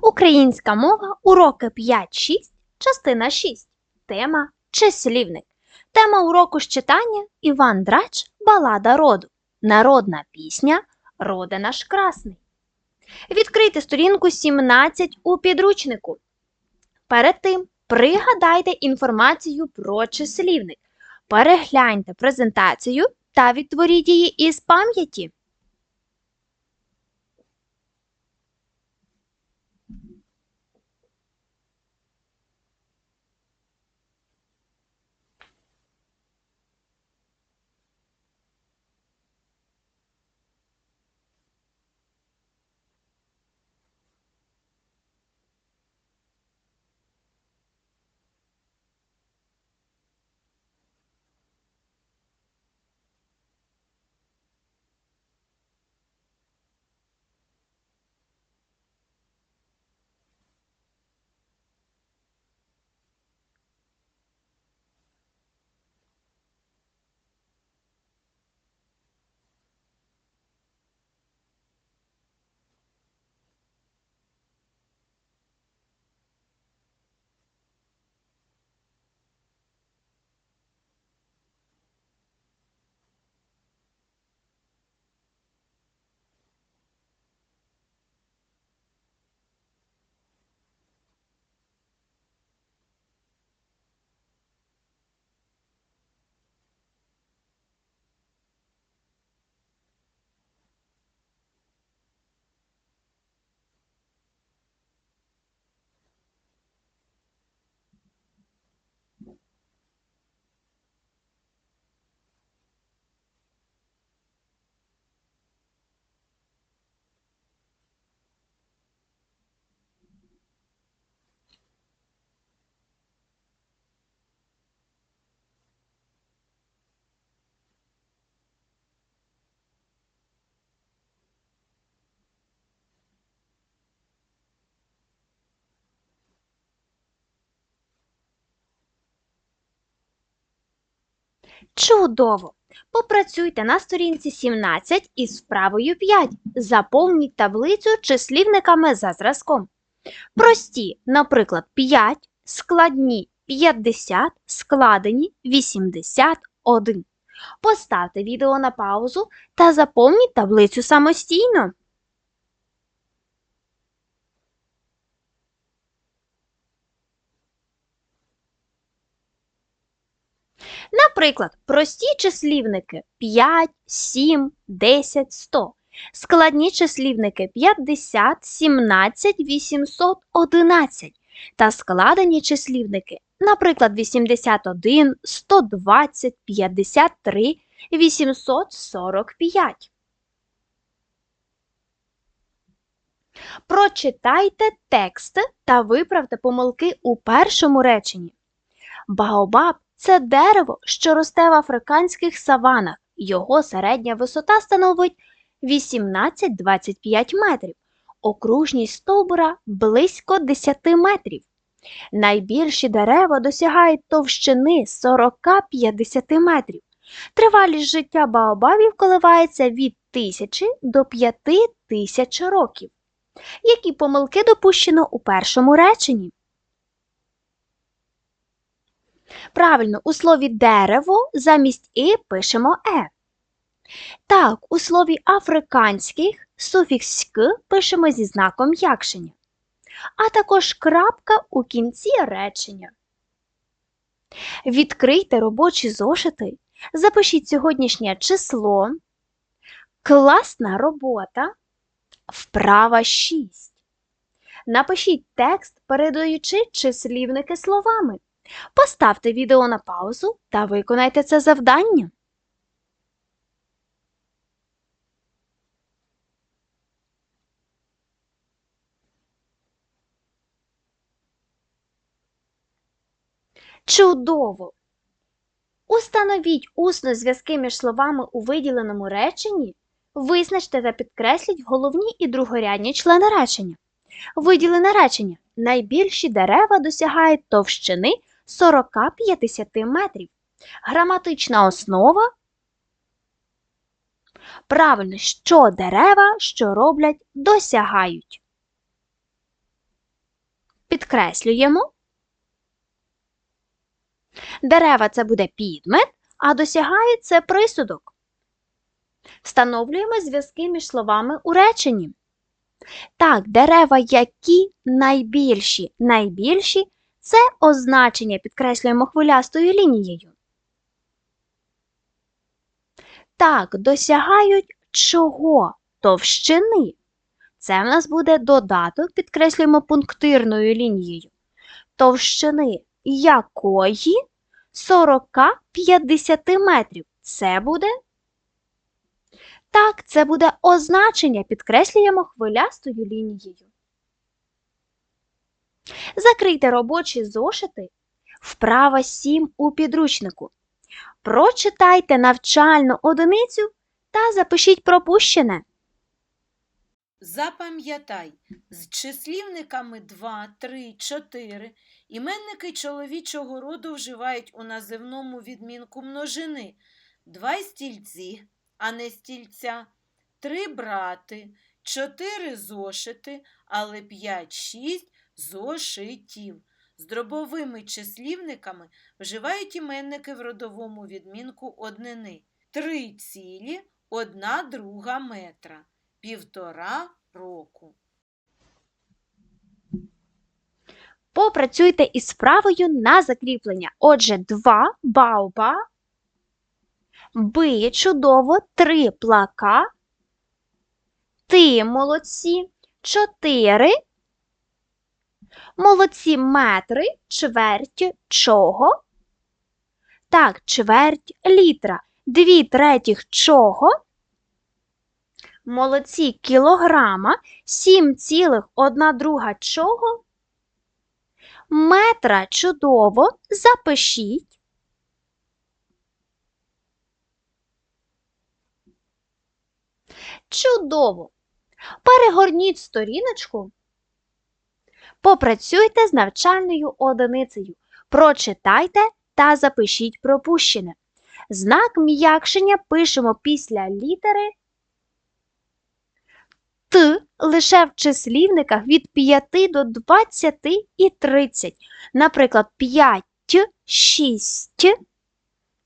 Українська мова, уроки 5-6, частина 6. Тема числівник. Тема уроку з читання Іван Драч Балада роду. Народна пісня Роде наш красний. Відкрийте сторінку 17 у підручнику. Перед тим пригадайте інформацію про числівник. Перегляньте презентацію та відтворіть її із пам'яті. Чудово! Попрацюйте на сторінці 17 із вправою 5. Заповніть таблицю числівниками за зразком. Прості, наприклад, 5, складні 50, складені 81. Поставте відео на паузу та заповніть таблицю самостійно. Наприклад, прості числівники 5, 7, 10, 100. Складні числівники 50, 17, 811 та складені числівники, наприклад, 81, 120, 53, 845. Прочитайте текст та виправте помилки у першому реченні. Баобаб це дерево, що росте в африканських саванах. Його середня висота становить 18-25 метрів, окружність стовбура близько 10 метрів. Найбільші дерева досягають товщини 40-50 метрів. Тривалість життя баобабів коливається від 1000 до 5000 років. Які помилки допущено у першому реченні? Правильно, у слові дерево замість і пишемо е. Так, у слові африканських суфікс «ськ» пишемо зі знаком якшення, а також крапка у кінці речення. Відкрийте робочі зошити, запишіть сьогоднішнє число, класна робота, вправа 6. Напишіть текст, передаючи числівники словами. Поставте відео на паузу та виконайте це завдання. Чудово! Установіть усно зв'язки між словами у виділеному реченні, визначте та підкресліть головні і другорядні члени речення. Виділене речення. Найбільші дерева досягають товщини 40-50 метрів. Граматична основа. Правильно, що дерева, що роблять, досягають. підкреслюємо. Дерева це буде підмет, а досягають це присудок. Встановлюємо зв'язки між словами у реченні. Так, дерева які найбільші. Найбільші це означення підкреслюємо хвилястою лінією. Так, досягають чого? Товщини. Це в нас буде додаток, підкреслюємо пунктирною лінією. Товщини якої 40-50 метрів. Це буде. Так, це буде означення, підкреслюємо хвилястою лінією. Закрийте робочі зошити. Вправа 7 у підручнику. Прочитайте навчальну одиницю та запишіть пропущене. Запам'ятай, з числівниками 2, 3, 4 іменники чоловічого роду вживають у називному відмінку множини. Два стільці, а не стільця, три брати, чотири зошити, але п'ять, шість зошитів. З дробовими числівниками вживають іменники в родовому відмінку однини. Три цілі, одна друга метра півтора року. Попрацюйте із справою на закріплення. Отже, 2 баоба, би чудово, 3 плака, ти молодці, 4 молодці метри, чверть чого? Так, чверть літра. Дві третіх чого? Молодці кілограма, 7,1 друга чого? Метра чудово, запишіть. Чудово. Перегорніть сторіночку. Попрацюйте з навчальною одиницею. Прочитайте та запишіть пропущене. Знак м'якшення пишемо після літери Т лише в числівниках від 5 до 20 і 30. Наприклад, 5, 6,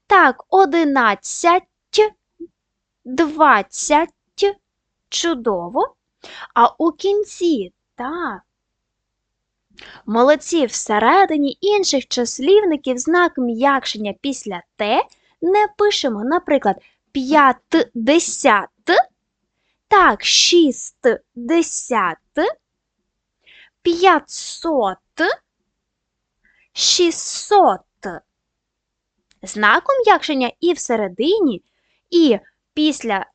так, 11, 20. Чудово. А у кінці, так. Молодці всередині інших числівників знак м'якшення після Т не пишемо, наприклад, 50, так, 60, 500, 600. Знаком м'якшення і всередині, і після,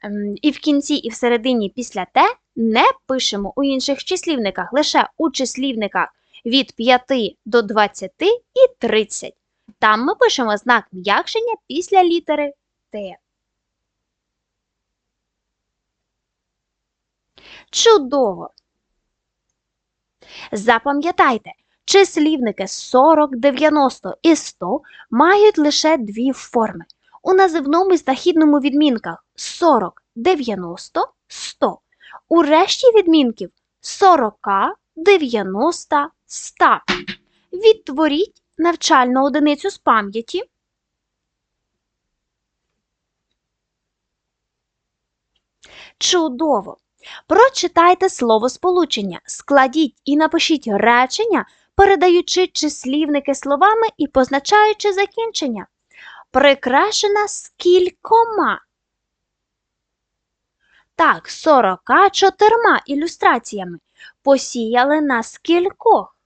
і в кінці, і всередині після Т не пишемо у інших числівниках, лише у числівниках від 5 до 20 і 30. Там ми пишемо знак м'якшення після літери Т. Чудово! Запам'ятайте, числівники 40, 90 і 100 мають лише дві форми. У називному і знахідному відмінках 40, 90, 100. У решті відмінків 40, 90, 100. Відтворіть навчальну одиницю з пам'яті. Чудово! Прочитайте словосполучення, складіть і напишіть речення, передаючи числівники словами і позначаючи закінчення. Прикрашена скількома. Так, 44 ілюстраціями. Посіяли на скількох.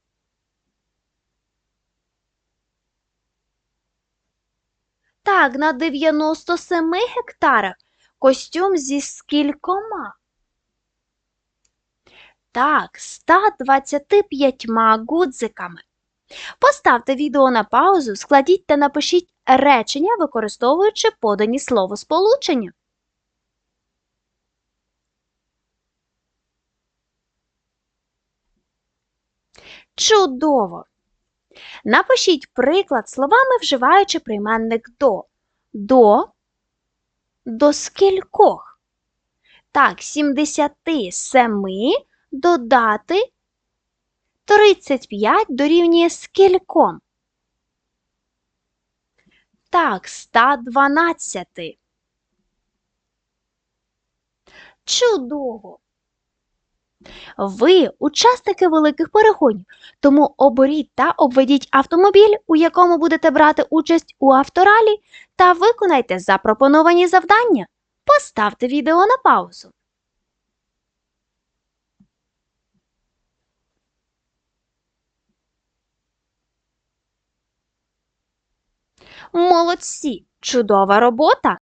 Так, на 97 гектарах костюм зі скількома. Так, 125 гудзиками. Поставте відео на паузу, складіть та напишіть речення, використовуючи подані словосполучення. Чудово! Напишіть приклад словами, вживаючи прийменник до. До до скількох? Так, 77 додати 35 дорівнює скільком? Так, 112. Чудово! Ви учасники великих перегонів, тому оберіть та обведіть автомобіль, у якому будете брати участь у авторалі, та виконайте запропоновані завдання. Поставте відео на паузу. Молодці! Чудова робота!